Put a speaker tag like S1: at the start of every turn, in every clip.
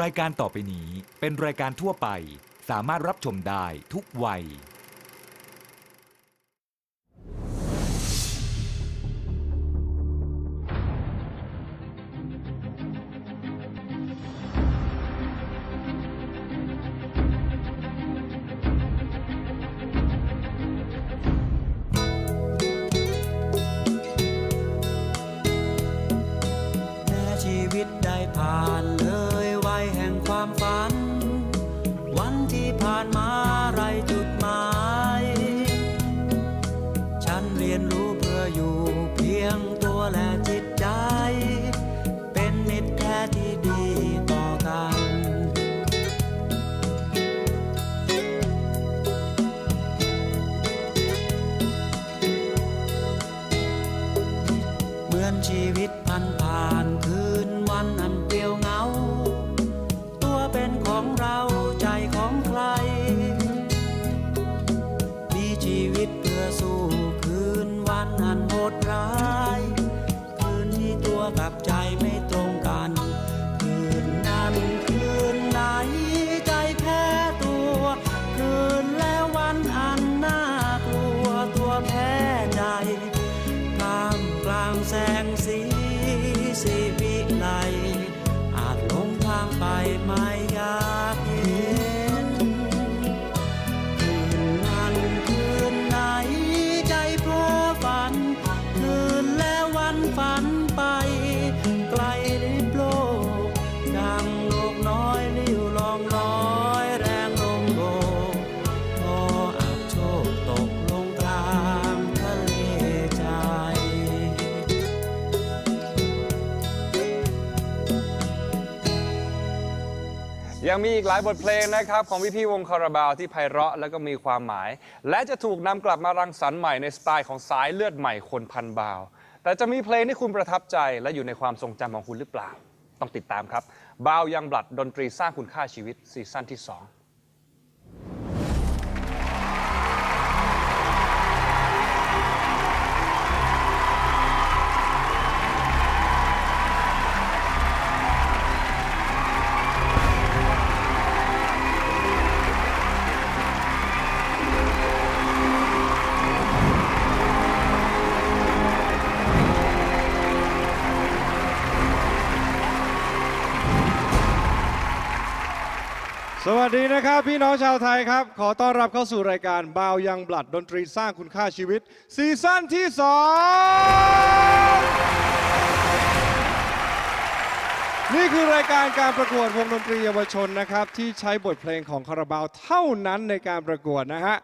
S1: รายการต่อไปนี้เป็นรายการทั่วไป สามารถรับชมได้ทุกวัย
S2: แม้ชีวิตได้ผ่าน ชีวิตพัน ยังมีอีกหลายบทเพ
S3: ลงนะครับของพี่พี่ๆวงคาราบาวที่ไพเราะและก็มีความหมาย และจะถูกนำกลับมารังสรรค์ใหม่ในสไตล์ของสายเลือดใหม่คนพันบาว แต่จะมีเพลงที่คุณประทับใจและอยู่ในความทรงจำของคุณหรือเปล่า ต้องติดตามครับบาวยังบลัดดนตรีสร้างคุณค่าชีวิตซีซั่นที่2
S4: สวัสดีนะครับ พี่น้องชาวไทยครับ ขอต้อนรับเข้าสู่รายการบาวยังบลัดดนตรีสร้างคุณค่าชีวิต ซีซั่นที่ 2 นี่คือรายการการประกวดวงดนตรีเยาวชนนะครับ ที่ใช้บทเพลงของคาราบาวเท่านั้นในการประกวดนะฮะ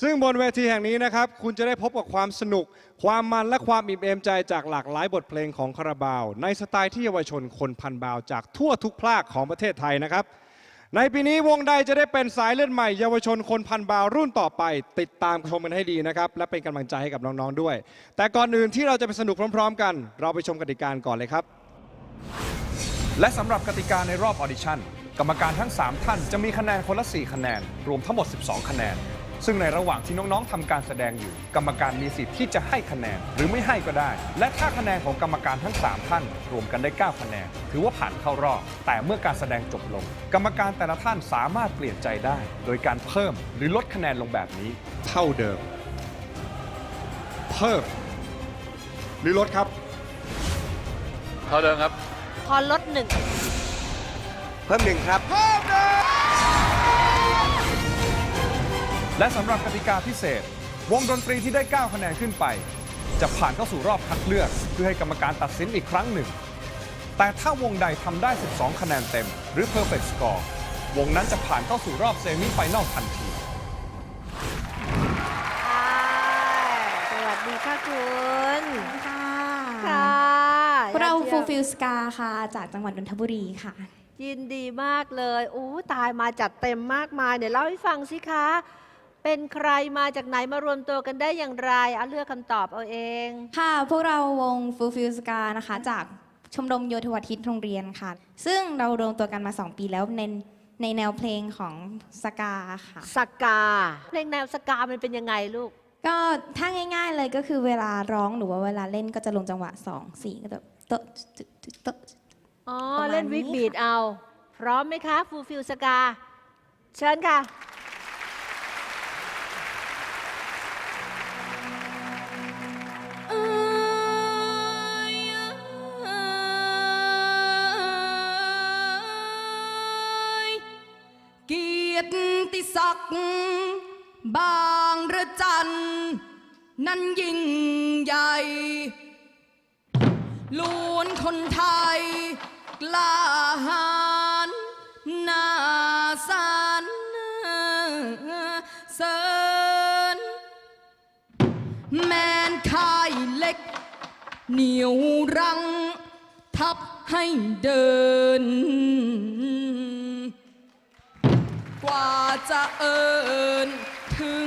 S4: ซึ่งบนเวทีแห่งนี้นะครับ คุณจะได้พบกับความสนุก ความมันและความอิ่มเอมใจจากหลากหลายบทเพลงของคาราบาว ในสไตล์ที่เยาวชนคนพันบาวจากทั่วทุกภาคของประเทศไทยนะครับ ในปีนี้วงใดจะได้เป็นสายเลือดใหม่เยาวชนคนพันบาวรุ่นต่อไป ติดตามชมกันให้ดีนะครับ และเป็นกำลังใจให้กับน้องๆด้วย แต่ก่อนอื่นที่เราจะไปสนุกพร้อม ๆ กัน เราไปชมกติกาก่อนเลยครับ
S3: และสำหรับกติกาในรอบออดิชั่นกรรมการทั้ง 3 ท่านจะมีคะแนนคนละ 4 คะแนน รวมทั้งหมด 12 คะแนน ซึ่งในระหว่างที่น้องๆทำการแสดงอยู่ กรรมการมีสิทธิ์ที่จะให้คะแนนหรือไม่ให้ก็ได้ และถ้าคะแนนของกรรมการทั้ง 3 ท่าน รวมกันได้ 9 คะแนน ถือว่าผ่านเข้ารอบ แต่เมื่อการแสดงจบลง กรรมการแต่ละท่านสามารถเปลี่ยนใจได้ โดยการเพิ่มหรือลดคะแนนลงแบบนี้
S4: เท่าเดิม เพิ่ม หรือลดครับ
S5: เท่าเดิมครับ
S6: พอลดหนึ่ง
S4: เพิ่มหนึ่งครับ
S3: และสำหรับกติกาพิเศษ วงดนตรีที่ได้ 9 คะแนนขึ้นไป จะผ่านเข้าสู่รอบคัดเลือกเพื่อให้กรรมการตัดสินอีกครั้งหนึ่ง แต่ถ้าวงใดทำได้ 12 คะแนนเต็ม หรือ perfect score วงนั้นจะผ่านเข้าสู่รอบเซมิไฟแนลทันที
S6: สวัสดีค่ะคุณ
S7: ค่ะ
S6: ค่ะ
S7: พวกเรา
S6: ยอด
S7: ฟู
S6: ยี่ยม
S7: ลฟิลสกาค่ะ จากจังหวัดนนทบุรีค่ะ
S6: ยินดีมากเลยอู้ตายมาจัดเต็มมากมายเดี๋ยวเล่าให้ฟังสิคะ เป็นใครมาจากไหนมารวมตัวกันได้อย่างไรเอาเลือกคำตอบเอาเอง
S7: ค่ะ พวกเราวงฟูลฟิลสกานะคะ จากชมรมโยธวาทิตโรงเรียนค่ะ ซึ่งเรารวมตัวกันมา 2 ปีแล้วในในแนวเพลงของสกาค่ะ
S6: สกา เพลงแนวสกามันเป็นยังไงลูก
S7: ก็ถ้าง่ายๆเลยก็คือเวลาร้องหรือว่าเวลาเล่นก็จะลงจังหวะ 2 4 ก็จะโต๊ะโต๊ะ
S6: อ๋อ
S7: ประมาณ
S6: เล่นวิก
S7: นี้
S6: บีด
S7: ค่ะ
S6: เอา พร้อมไหมคะ ฟูฟิลสกา เชิญค่ะ
S8: ติศักดิ์บางระจัน นั้นยิ่งใหญ่ล้วนคนไทย กล้าหาญหน้าสานเสริญแมนคายเล็ก เหนียวรัง ทับให้เดิน ว่าจะเอินถึง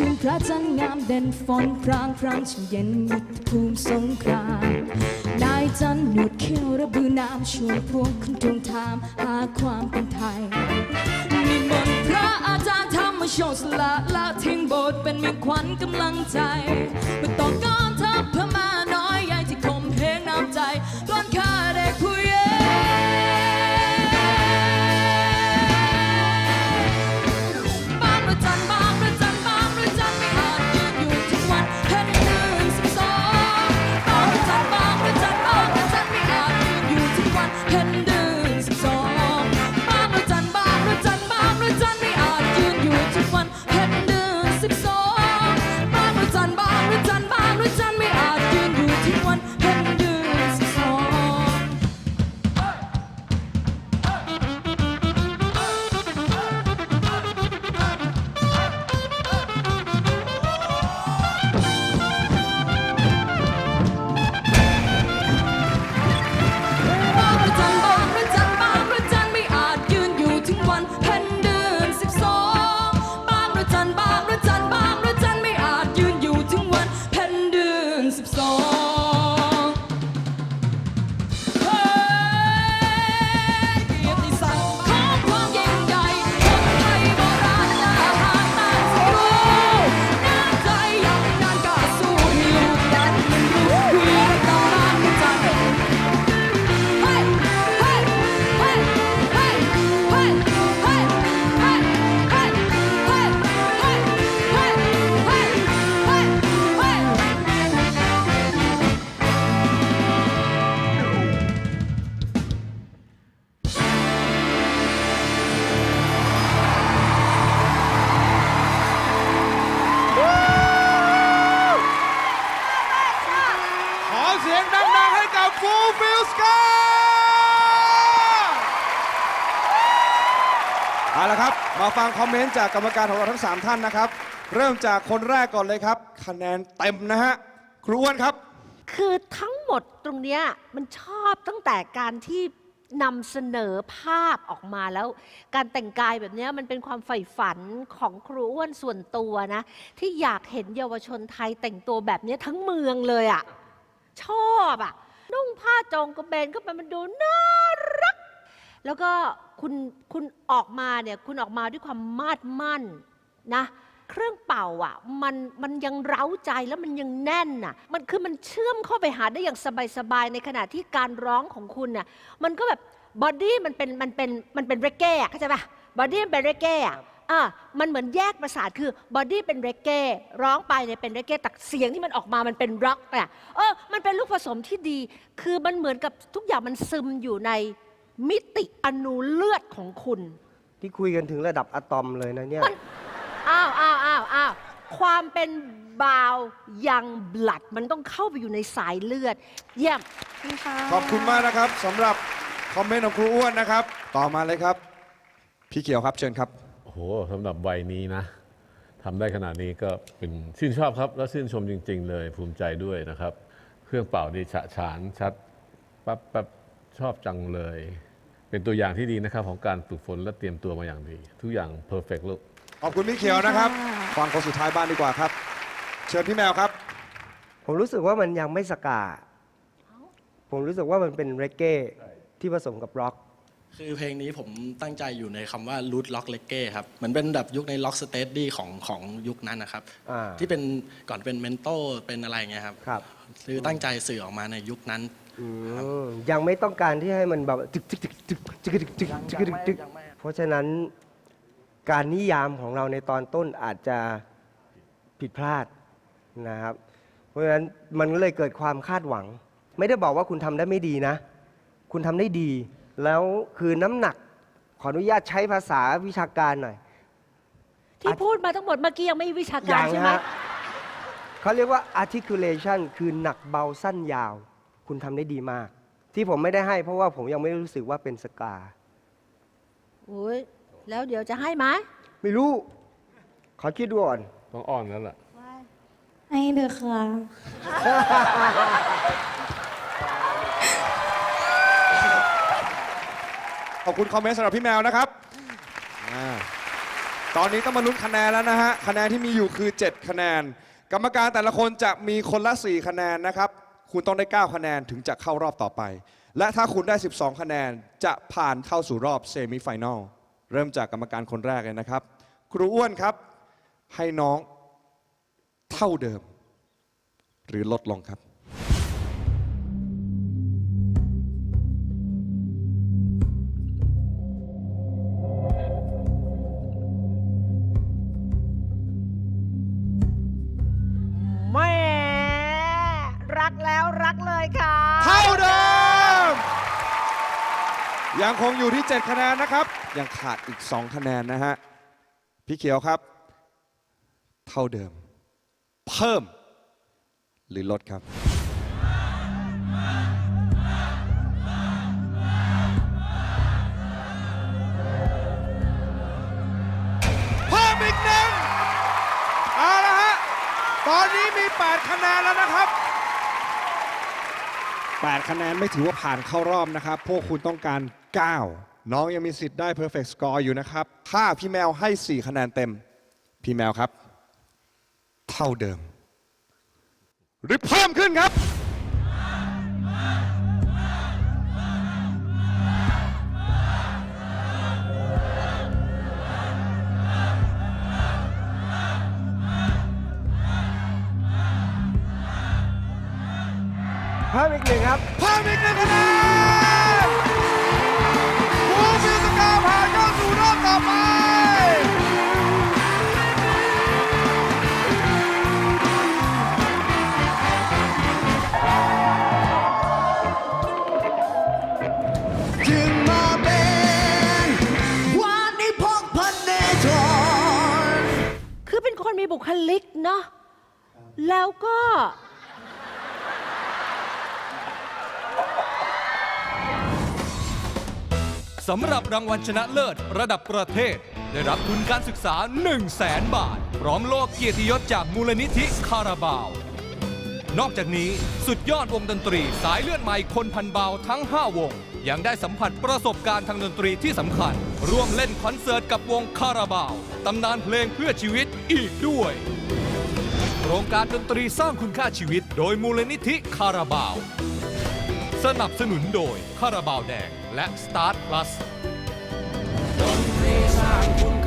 S8: คืนพระจันทร์งามเด่นฝนพรางพรางช่วงเย็นยุทธภูมิสงครามนายจันทร์หนวดเขี้ยวระบือน้ำชวนพวกขึ้นทวงถามหาความเป็นไทยนิมนต์พระอาจารย์ธรรมโชติสละละทิ้งโบสถ์เป็นมีขวัญกำลังใจเมื่อต้องการ ง
S4: คอมเมนต์จากกรรมการของเราทั้ง 3 ท่านนะครับ เริ่มจากคนแรกก่อนเลยครับ คะแนนเต็มนะฮะครูอ้วนครับ
S6: คือทั้งหมดตรงเนี้ยมันชอบตั้งแต่การที่นำเสนอภาพออกมาแล้ว การแต่งกายแบบเนี้ยมันเป็นความใฝ่ฝันของครูอ้วนส่วนตัวนะ ที่อยากเห็นเยาวชนไทยแต่งตัวแบบเนี้ยทั้งเมืองเลยอะ่ะชอบอะ่ะนุ่งผ้าจงกระเบนก็ไปมันดูน่ารัก แล้วก็ คุณคุณออกมาเนี่ยคุณออกมาด้วยความมาดมั่นนะเครื่องเป่าอะมันมันยังเร้าใจแล้วมันยังแน่นอะมันคือมันเชื่อมเข้าไปหาได้อย่างสบายๆในขณะที่การร้องของคุณน่ะมันก็แบบบอดี้มันเป็นมันเป็นมันเป็นเรเก้เข้าใจป่ะบอดี้มันเป็นเรเก้อะอะมันเหมือนแยกประสาทคือบอดี้เป็นเรเก้ร้องไปเนี่ยเป็นเรเก้แต่เสียงที่มันออกมามันเป็นร็อกอะเออมันเป็นลูกผสมที่ดี คือมันเหมือนกับทุกอย่างมันซึมอยู่ใน มิติอนูเลือดของคุณ
S9: ที่คุยกันถึงระดับอะตอมเลยนะเนี่ย
S6: มัน อ้าวอ้าวอ้าวอ้าวความเป็นบาวยังบลัด มันต้องเข้าไปอยู่ในสายเลือด เยี่ยม
S4: ขอบคุณมากนะครับสำหรับคอมเมนต์ของครูอ้วนนะครับ ต่อมาเลยครับ พี่เขียวครับเชิญครับ
S5: โอ้โหสำหรับวัยนี้นะทำได้ขนาดนี้ก็เป็นชื่นชอบครับ และชื่นชมจริง ๆ เลยภูมิใจด้วยนะครับ เครื่องเป่าดีฉะฉานชัดปั๊บปั๊บชอบจังเลย เป็นตัวอย่างที่ดีนะครับของการฝึกฝนและเตรียมตัวมาอย่างดี ทุกอย่างเพอร์เฟกลูก
S4: ขอบคุณพี่เขียวนะครับ ฟังคนสุดท้ายบ้านดีกว่าครับ เชิญพี่แมวครับ
S9: ผมรู้สึกว่ามันยังไม่สกาผมรู้สึกว่ามันเป็นเรเก้ที่ผสมกับร็อก
S10: คือเพลงนี้ผมตั้งใจอยู่ในคำว่า root rock reggae ครับเหมือนเป็นแบบยุคใน rock steady ของของยุคนั้นนะครับ
S9: อ่า
S10: ที่เป็นก่อนเป็นเมนโตเป็นอะไรอย่างเงี้ยครับ
S9: ครับ
S10: คือตั้งใจสื่อออกมาในยุคนั้น
S9: อืม ยังไม่ต้องการที่ให้มันแบบจึกจึกจึกจึกจึกจึกจึกจึกจึกจึกเพราะฉะนั้นการนิยามของเราในตอนต้นอาจจะผิดพลาดนะครับ เพราะฉะนั้นมันก็เลยเกิดความคาดหวัง ไม่ได้บอกว่าคุณทำได้ไม่ดีนะ คุณทำได้ดี แล้วคือน้ำหนักขออนุญาตใช้ภาษาวิชาการหน่อย
S6: ที่พูดมาทั้งหมดเมื่อกี้ยังไม่วิชาการใช่ไหม
S9: ฮะเขาเรียกว่า articulation คือหนักเบาสั้นยาว คุณทำได้ดีมาก ที่ผมไม่ได้ให้ เพราะว่าผมยังไม่รู้สึกว่าเป็นสกา
S6: โอ้ยแล้วเดี๋ยวจะให้ไหม
S9: ไม่รู้ ขอคิดดูก่อน
S5: ต้องอ้อนแล้วล่ะ
S7: ให้เถอะค่ะ
S4: ขอบคุณคอมเมนต์สำหรับพี่แมวนะครับอ่าตอนนี้ต้องมาลุ้นคะแนนแล้วนะฮะ คะแนนที่มีอยู่คือ 7 คะแนน กรรมการแต่ละคนจะมีคนละ 4 คะแนนนะครับ คุณต้องได้ 9 คะแนนถึงจะเข้ารอบต่อไป และถ้าคุณได้ 12 คะแนนจะผ่านเข้าสู่รอบเซมิไฟแนลเริ่มจากกรรมการคนแรกเลยนะครับ ครูอ้วนครับ ให้น้องเท่าเดิม หรือลดลงครับ
S6: รักแล้วรักเลยค่ะ
S4: เท่าเดิม ยังคงอยู่ที่ 7 คะแนนนะครับ ยังขาดอีก 2 คะแนนนะฮะ พี่เขียวครับ เท่าเดิม เพิ่ม หรือลดครับ เพิ่มอีกหนึ่งเอาละฮะ ตอนนี้มี 8 คะแนนแล้วนะครับ 8 คะแนนไม่ถือว่าผ่านเข้ารอบนะครับ พวกคุณต้องการ 9 น้องยังมีสิทธิ์ได้ perfect score อยู่นะครับ ถ้าพี่แมวให้ 4 คะแนนเต็ม พี่แมวครับ เท่าเดิม หรือเพิ่มขึ้นครับ
S9: อีกหนึ่งครับ
S4: เพิ่มอีกหนึ่งคะแนนผู้มีสกาผ่านเข้าสู่รอบต่อไป
S2: จึงมาเป็นวันนี้พกพันเนจร
S6: คือเป็นคนมีบุคลิกเนาะ แล้วก็
S1: สำหรับรางวัลชนะเลิศระดับประเทศ ได้รับทุนการศึกษา 1 0 0 0 0แสนบาท พร้อมโลกเกียรติยศจากมูลนิธิคาราบาว นอกจากนี้สุดยอดวงดนตรีสายเลือดใหม่คนพันเบาทั้ง 5 วง ยังได้สัมผัสประสบการณ์ทางดนตรีที่สำคัญ ร่วมเล่นคอนเสิร์ตกับวงคาราบาวตำนานเพลงเพื่อชีวิตอีกด้วยโครงการดนตรีสร้างคุณค่าชีวิต โดยมูลนิธิคาราบาว สนับสนุนโดยคาราบาวแดงและ Star Plus ดนตรีสร้างคุณ